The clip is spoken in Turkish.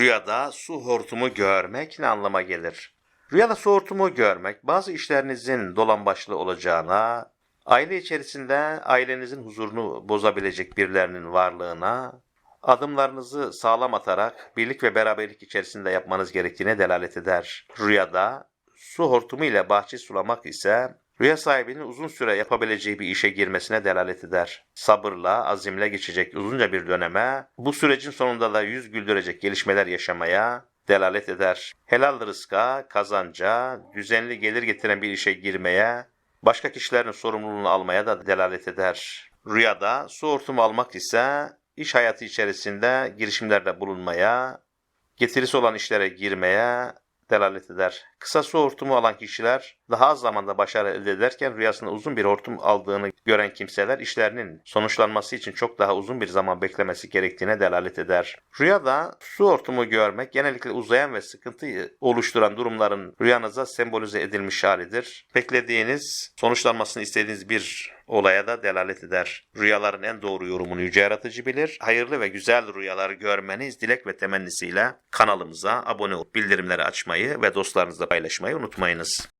Rüyada su hortumu görmek ne anlama gelir? Rüyada su hortumu görmek bazı işlerinizin dolambaçlı olacağına, aile içerisinde ailenizin huzurunu bozabilecek birilerinin varlığına, adımlarınızı sağlam atarak birlik ve beraberlik içerisinde yapmanız gerektiğine delalet eder. Rüyada su hortumu ile bahçe sulamak ise rüya sahibinin uzun süre yapabileceği bir işe girmesine delalet eder. Sabırla, azimle geçecek uzunca bir döneme, bu sürecin sonunda da yüz güldürecek gelişmeler yaşamaya delalet eder. Helal rızka, kazanca, düzenli gelir getiren bir işe girmeye, başka kişilerin sorumluluğunu almaya da delalet eder. Rüyada su hortumu almak ise iş hayatı içerisinde girişimlerde bulunmaya, getirisi olan işlere girmeye delalet eder. Kısa su hortumu alan kişiler daha az zamanda başarı elde ederken rüyasında uzun bir hortum aldığını gören kimseler işlerinin sonuçlanması için çok daha uzun bir zaman beklemesi gerektiğine delalet eder. Rüyada su hortumu görmek genellikle uzayan ve sıkıntıyı oluşturan durumların rüyanıza sembolize edilmiş halidir. Beklediğiniz, sonuçlanmasını istediğiniz bir olaya da delalet eder. Rüyaların en doğru yorumunu yüce yaratıcı bilir. Hayırlı ve güzel rüyalar görmeniz dilek ve temennisiyle kanalımıza abone olup bildirimleri açmayı ve dostlarınızla paylaşmayı unutmayınız.